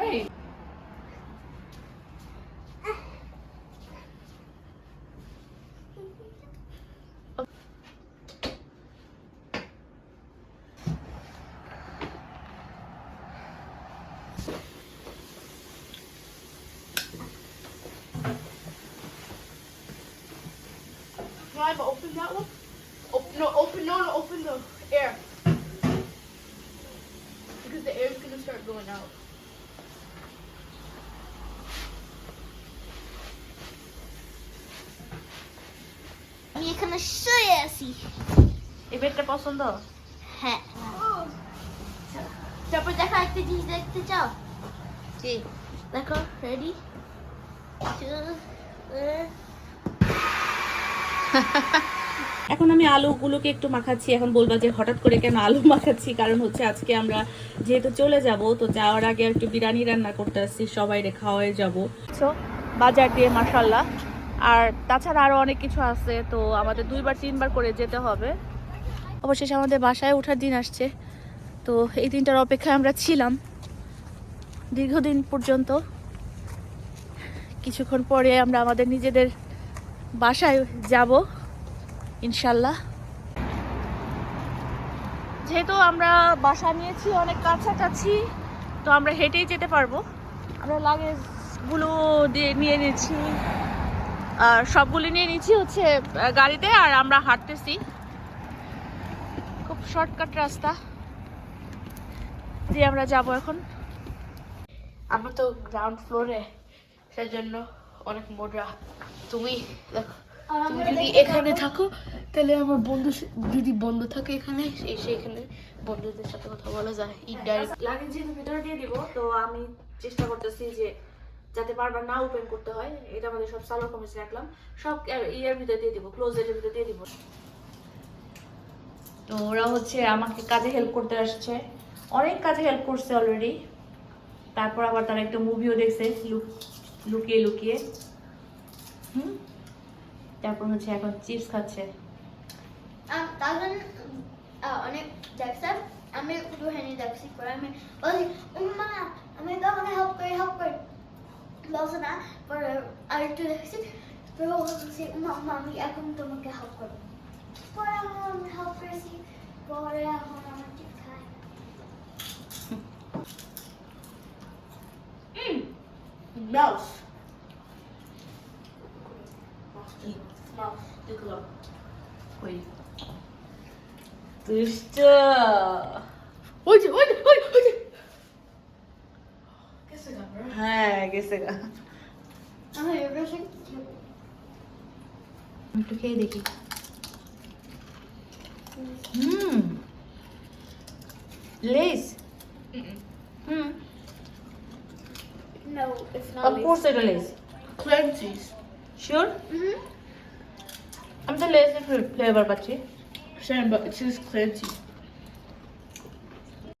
Hey. But open that one. Open, no, open, no, no, open the air. Because the air is gonna start going out. এখানে শুয়ে আছি। এই বেডটা পছন্দ? হ্যাঁ। তারপর দেখো একটা জিনিস দেখতে চাও? কি? দেখো রেডি এখন আমি আলুগুলোকে একটু মাখাচ্ছি। এখন বলবা যে হঠাৎ করে কেন আলু মাখাচ্ছি? কারণ হচ্ছে আজকে আমরা যেহেতু চলে যাব তো যাওয়ার আগে একটু বিরিয়ানি রান্না করতে আসছি। সবাই রে খাওয়াই যাব। বাজার দিয়ে মাসাল্লাহ আর তাছাড়া আরও অনেক কিছু আছে, তো আমাদের দুইবার, তিনবার করে যেতে হবে। অবশেষে আমাদের বাসায় ওঠার দিন আসছে, তো এই দিনটার অপেক্ষায় আমরা ছিলাম। দীর্ঘদিন পর্যন্ত কিছুক্ষণ পরে আমরা আমাদের নিজেদের বাসায় যাব, ইনশাল্লাহ। যেহেতু আমরা বাসা নিয়েছি, অনেক কাছাকাছি, তো আমরা হেঁটেই যেতে পারব। আমরা লাগেজগুলো দিয়ে নিয়ে নিয়েছি। সবগুলো নিয়ে নিয়েছি হচ্ছে গাড়িতে আর আমরা হাঁটতেছি। খুব শর্টকাট রাস্তা। দিয়ে আমরা যাব এখন। আমরা তো গ্রাউন্ড ফ্লোরে সেজন্য অনেক মোটা। তুমি দেখো তুমি যদি এখানে থাকো তাহলে আমার বন্ধু যদি বন্ধু থাকে এখানে এসে এখানে বন্ধুদের সাথে কথা বলা যায় ইনডাইরেক্ট লাগেজ যেহেতু ভিতরে দিয়ে দিব তো আমি চেষ্টা করতেছি যে যাতে বারবার না ওপেন করতে হয় এটা আমাদের সব সালোয়ার কমিজ রাখলাম। সব ইয়ের ভিতরে দিয়ে দিব ক্লোজেটের ভিতরে দিয়ে দিব। তো ওরা হচ্ছে আমাকে কাজে হেল্প করতে আসছে। অনেক কাজে হেল্প করছে অলরেডি তারপর আবার তারা একটা মুভিও দেখছে লুকিয়ে লুকিয়ে। হুম? তারপর হচ্ছে এখন চিপস খাচ্ছে। তাহলে অনেক দেখছে আমি শুধু হেনে দেখছি পরে আমি বলি মা আমি তোমাকে হেল্প করি হেল্প করি। বলছে না পরে আরেকটু দেখছি পরে ও বলছে মা মা, আমি এখন তোমাকে হেল্প করবো পরে আমি হেল্প করেছি পরে এখন আমার ঠিক খাই মাউস ওই দুষ্ট ওই যে ওই যে ওই যে, ওই যে হ্যাঁ গেছে গা আমি এবার সে একটু খেয়ে দেখি hmm Lay's hmm No, it's not. Of course এটা লেস Clancy's. Sure Mm-hmm. আমি তো লেস ফ্লেভার পাচ্ছি Sam, but it says Clancy's.